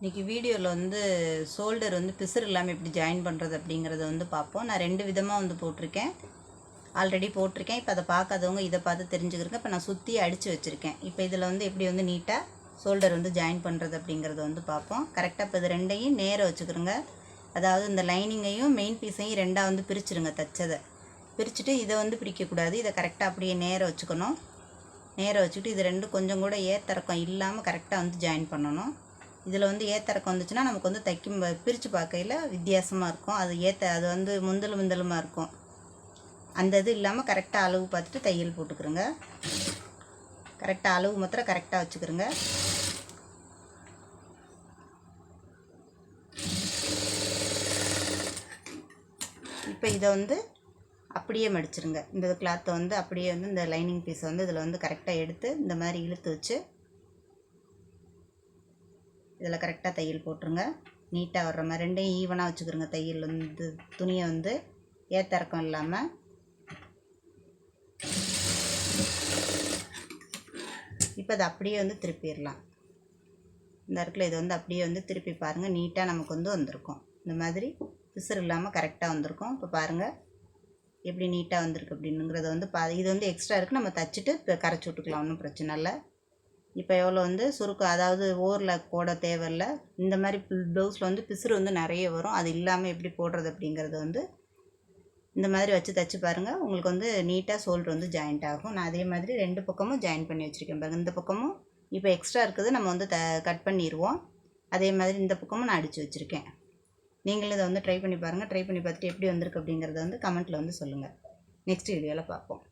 இன்றைக்கி வீடியோவில் வந்து ஷோல்டர் வந்து பிசுறு இல்லாமல் எப்படி ஜாயின் பண்ணுறது அப்படிங்கிறத வந்து பார்ப்போம். நான் ரெண்டு விதமாக வந்து போட்டிருக்கேன். ஆல்ரெடி போட்டிருக்கேன். இப்போ அதை பார்க்காதவங்க இதை பார்த்து தெரிஞ்சுக்கிறங்க இப்போ நான் சுற்றி அடித்து வச்சுருக்கேன். இப்போ இதில் வந்து எப்படி வந்து நீட்டாக ஷோல்டர் வந்து ஜாயின் பண்ணுறது அப்படிங்கிறத வந்து பார்ப்போம். கரெக்டாக இப்போ இது ரெண்டையும் நேராக வச்சுக்கிறோங்க அதாவது இந்த லைனிங்கையும் மெயின் பீஸையும் ரெண்டாக வந்து பிரிச்சுருங்க தச்சதை. பிரிச்சுட்டு இதை வந்து பிரிக்கக்கூடாது இதை கரெக்டாக அப்படியே நேராக வச்சுக்கணும். நேராக வச்சுக்கிட்டு இது ரெண்டும் கொஞ்சம் கூட ஏத்தறக்கம் இல்லாமல் கரெக்டாக வந்து ஜாயின் பண்ணணும். இதில் வந்து ஏத்தரக்கம் வந்துச்சுன்னா நமக்கு வந்து தைக்கும் பிரித்து பார்க்கையில் வித்தியாசமாக இருக்கும். அது ஏற்ற அது வந்து முந்தல் முந்தலுமாக இருக்கும். அந்த இது இல்லாமல் கரெக்டாக அளவு பார்த்துட்டு தையல் போட்டுக்கிறோங்க. கரெக்டாக அளவு மாத்திரம் கரெக்டாக வச்சுக்கிறோங்க. இப்போ இதை வந்து அப்படியே மடிச்சிருங்க. இந்த கிளாத்தை வந்து அப்படியே வந்து இந்த லைனிங் பீஸை வந்து இதில் வந்து கரெக்டாக எடுத்து இந்த மாதிரி இழுத்து வச்சு இதில் கரெக்டாக தையல் போட்டுருங்க. நீட்டாக வர்ற மாதிரி ரெண்டையும் ஈவனாக வச்சுக்கிறோங்க தையல் வந்து துணியை வந்து ஏத்தறக்கம் இல்லாமல் இப்போ அதை அப்படியே வந்து திருப்பிடலாம். இந்த இடத்துல இதை வந்து அப்படியே வந்து திருப்பி பாருங்கள் நீட்டாக நமக்கு வந்து வந்திருக்கும். இந்த மாதிரி பிசுறு இல்லாமல் கரெக்டாக வந்திருக்கும். இப்போ பாருங்கள் எப்படி நீட்டாக வந்திருக்கு அப்படின்னுங்கிறத வந்து பா இது வந்து எக்ஸ்ட்ரா இருக்குது நம்ம தச்சுட்டு இப்போ கரைச்சி விட்டுக்கலாம். ஒன்றும் பிரச்சனை இல்லை. இப்போ எவ்வளோ வந்து சுருக்கம் அதாவது ஓரில் போட தேவையில்ல. இந்த மாதிரி ப்ளவுஸில் வந்து பிசுறு வந்து நிறைய வரும். அது இல்லாமல் எப்படி போடுறது அப்படிங்கிறது வந்து இந்த மாதிரி வச்சு தைச்சு பாருங்கள் உங்களுக்கு வந்து நீட்டாக ஷோல்டர் வந்து ஜாயிண்ட் ஆகும். நான் அதே மாதிரி ரெண்டு பக்கமும் ஜாயின் பண்ணி வச்சுருக்கேன் பாருங்கள் இந்த பக்கமும் இப்போ எக்ஸ்ட்ரா இருக்குது. நம்ம வந்து த கட் பண்ணிடுவோம் அதே மாதிரி இந்த பக்கமும் நான் அடித்து வச்சுருக்கேன். நீங்களும் இதை வந்து ட்ரை பண்ணி பாருங்கள் ட்ரை பண்ணி பார்த்துட்டு எப்படி வந்திருக்கு அப்படிங்கிறத வந்து கமெண்ட்டில் வந்து சொல்லுங்கள் நெக்ஸ்ட் வீடியோவில் பார்ப்போம்.